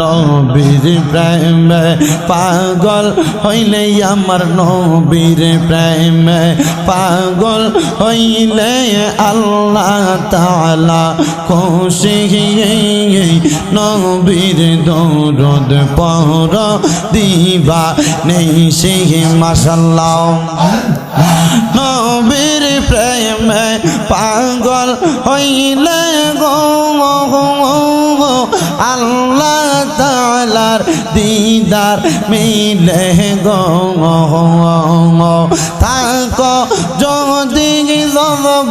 নবীর প্রেমে পাগল হইলে আমার নবীর প্রেমে পাগল হইলে আল্লাহ তালা খুশি নবীর দৌরদ পর দিবা নেই সে মাসাল্লাহ নবীর প্রেমে পাগল হইলে গো। আল্লাহ তালার দিদার মিলে গো থাক যদি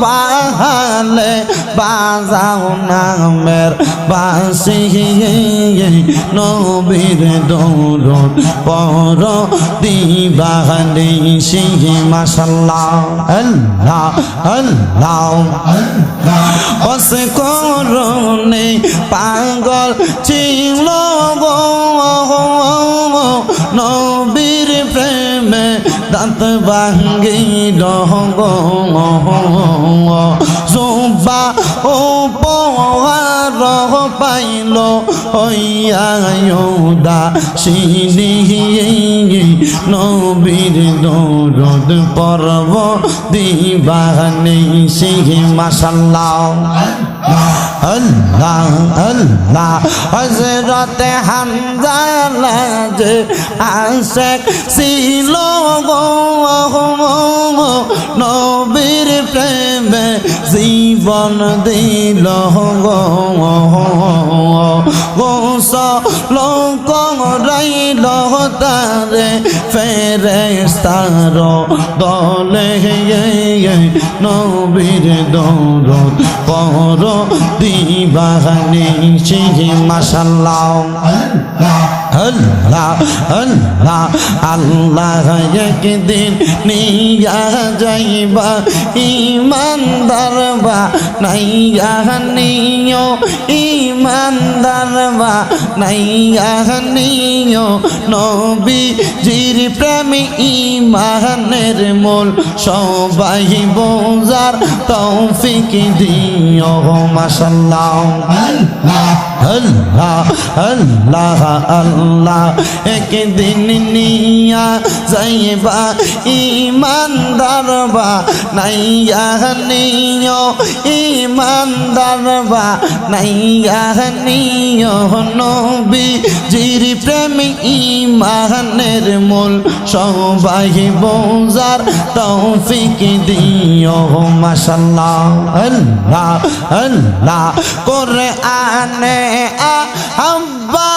বাহালে, বাজাও নামের বাসি। নবীর দৌলত পর দিবাহানি সিংহ মাসাল্লাহ আল্লাহ আল্লাহ। করনে পাগল ছিল গো, নবীর প্রেমে দাঁত ভাঙ্গিল গো জোবা ও পহার পাইল হইয়া সিনি নবীর দৌরদ পর্ব দিবানি সিংহ মাসাল্লাহ আল্লাহ আল্লাহ হজরত হামজালা যে আশেক ছিল গো নবীর প্রেমে। জীবন দিল গোস লোক রাইল তারে ফেরেস্তার দলে নবীর দৌলত পর দিবাহানি সিংহ মাসাল্লাহ আল্লাহ আল্লাহ আল্লাহ একদিন নিয়া যাইবা ইমানদার বা নাইয়া নিও ইমানদার বা নাইয়া নিও। নবী জির প্রেমী ইমানের মূল সবাই বোঝার তৌফিক দিও মাসাল্লাহ আল্লাহ আল্লাহ আল্লাহ একদিন নিয়া যাইবা ইমানদার বা নাইয়া নিও ইমানদার বা নাইয়া নিও। নবী জির প্রেমী ইমানের মূল সবাই বোঝার তৌফিক দিও। মাসাল্লাহ আল্লাহ আল্লাহ করে আনে আব্বায়া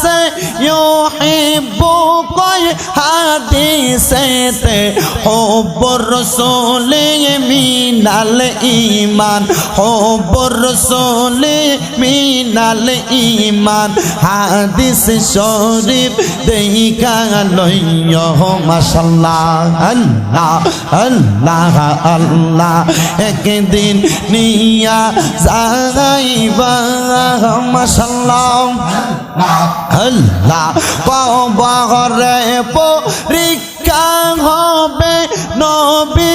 সে ইউহিব্বু কয় হাদিসেতে হুব্বুর রাসূল মিনাল ঈমান হুব্বুর রাসূল মিনাল ঈমান। হাদিস শরীফ দেইখা লইয় মাশাআল্লাহ আল্লাহ আল্লাহ আল্লাহ। একদিন নিয়া যাইবা মাশাআল্লাহ পরীক্ষা হবে নবী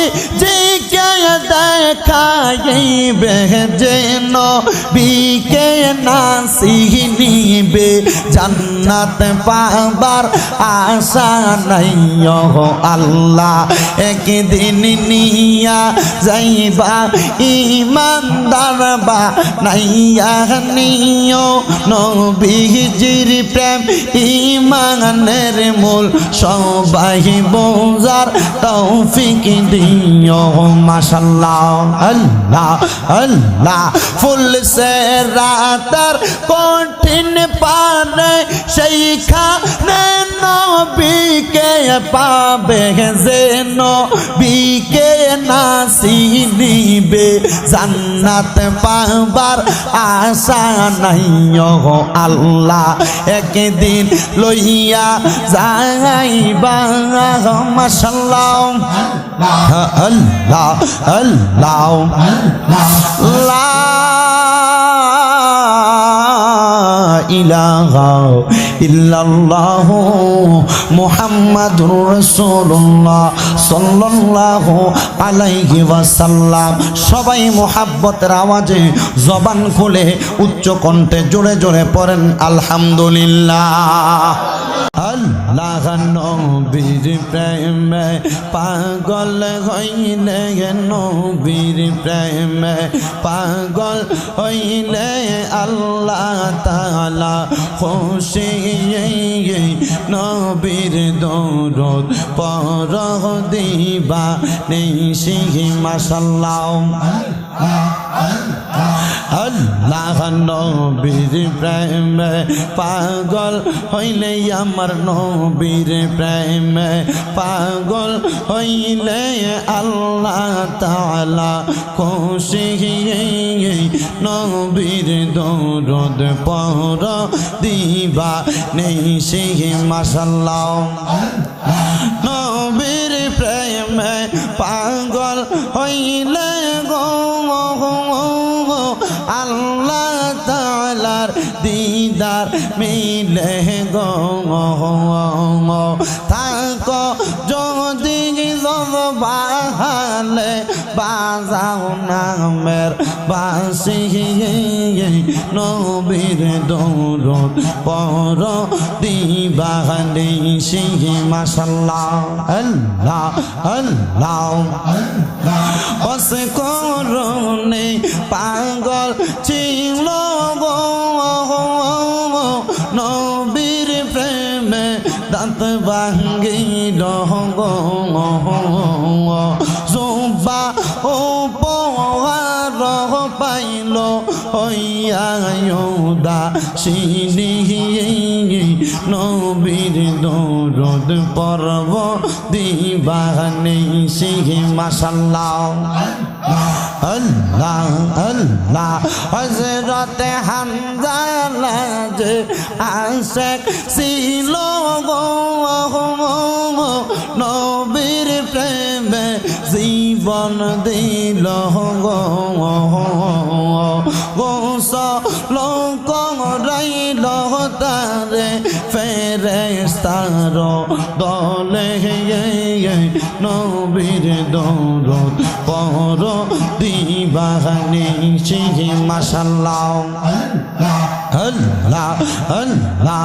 জিকে দেখাইবে যে নবীকে নাসিনিবে জান্নাত পাবার আশা নাই। আল্লাহ, একদিন নিয়া যাইবা, ইমানদার বা নাইয়া নিও। নবীজির প্রেম ইমানের মূল, সবাই বোঝার তৌফিক দিও। মাশাল্লাহ আল্লাহ আল্লাহ। ফুল সে রাতার কঠিন পারে সেইখানে নবীকে পাবে যে নবীকে নাসিনিবে জান্নাত পাবার আশা নাই আল্লাহ। একদিন লইয়া যাইবা, মাশাল্লাহ। আল্লাহ আল্লাহ লা ইলাহা ইল্লাল্লাহ মুহাম্মাদুর রাসূলুল্লাহ সাল্লাল্লাহু আলাইহি ওয়াসাল্লাম সবাই মোহাব্বতের আওয়াজে জবান খুলে উচ্চ কণ্ঠে জোরে জোরে পড়েন, আলহামদুলিল্লাহ। আল্লাহ নবীর প্রেমে পাগল হইলে নবীর প্রেমে পাগল হইলে আল্লাহ তালা খুশি নবীর দৌরদ পর দিবা নেই সিহি মাসাল্লাহ আল্লাহ নবীর প্রেমে পাগল হইলে আমার নবীর প্রেমে পাগল হইলে আল্লাহ তালা খুশি নবীর দৌরদ পর দিবা নেই সিহি মাসাল্লাহ নবীর প্রেমে পাগল হইলে তালার দিদার মিলে গো থাক যদি বাহালে, বাজাও নামের বাসি। নবীর দৌরত পর দিবাহানি সিহি মাসাল্লাহ আল্লাহ আল্লাহ। বস করুনে পাগল ছিল দাঁত ভাঙ্গিল গো জোবা ও পহার পাইল হইয়া সিনি নবীর দৌরদ পর্ব দিবাহানি সিহি মাসাল্লাহ আল্লাহ আল্লাহ হজরত হামজালা যে আশেক ছিল গো নবীর প্রেমে জীবন দিল গো গোস লোক রাইল তারে ফেরেস্তার দলে নবীর দৌর পর দিবাহানি সিহি মাসাল্লাহ আল্লাহ আল্লাহ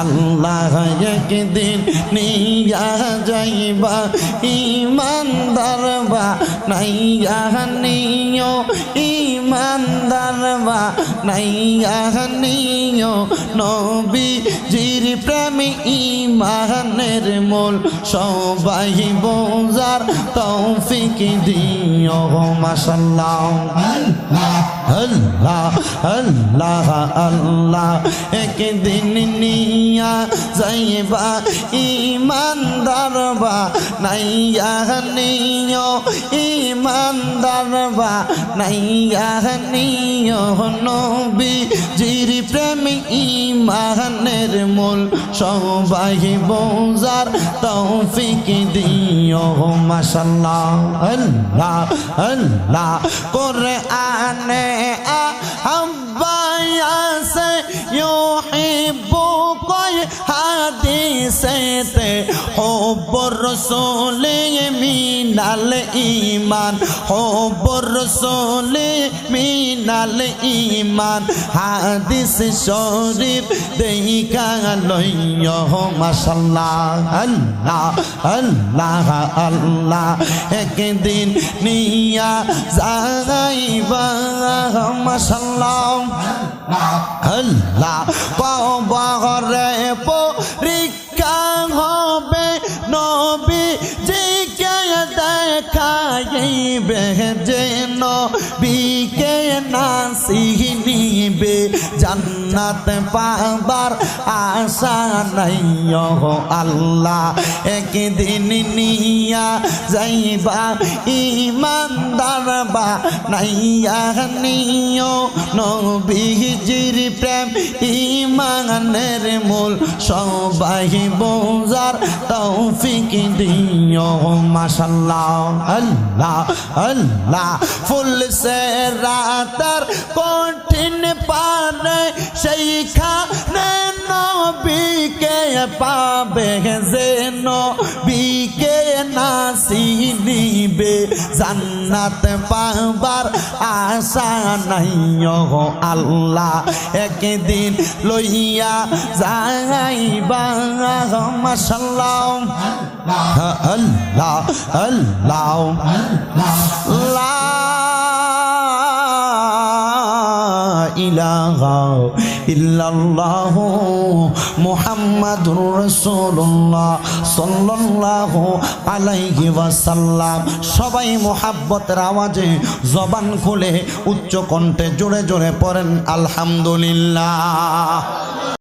আল্লাহ একদিন নিয়া যাইবা ইমানদার বা নাইয়া নিও ইমানদার বা নাইয়া নিও, নবী জির প্রেমী ইমানের মূল, সবাই বোঝার তৌফিক দিও মাসাল্লাহ আল্লাহ আল্লাহ আল্লাহ, একদিন নিয়া যাইবা ইমানদার বা নাইয়া নিও ইমানদার বা নাইয়া নিও নবী। জির প্রেমী ইমানের মূল সবাই বোঝার তৌফিক দিও মাসাল্লাহ আল্লাহ আল্লাহ। করে আনে আব্বায়া সে ইউহিব্বু কয় হাদিসেতে হব্বর রসুলে মিনাল ইমান হব্বর রসুলে মিনাল ইমান হাদিস শরীফ দেইকা লইয় মাশাল্লাহ আল্লাহ আল্লাহ আল্লাহ। একদিন নিয়া যাইবা মাশাল্লাহ আল্লাহ পাওয়ারে পরীক্ষা হবে নবী জিকে দেখাইবে যে নবীকে নাসিনিবে জান্নাত পাবার আশা নাই। আল্লাহ, একদিন নিয়া যাইবা ইমানদার বা নাইয়া নিও। নবীজির প্রেম ইমানের মূল, সবাই বোঝার তৌফিক দিও। মাশাল্লাহ আল্লাহ আল্লাহ, ফুল সে রাতার কঠিন পারে সেইখানে নবীকে পাবে যে নবীকে নাসিনিবে জান্নাত পাবার আশা নাই আল্লাহ। একদিন লইয়া যাইবা। মাশাল্লাহ। আল্লাহ। আল্লাহ। লা সবাই মোহাব্বতের আওয়াজে জবান খুলে উচ্চ কণ্ঠে জোরে জোরে পড়েন আলহামদুলিল্লাহ।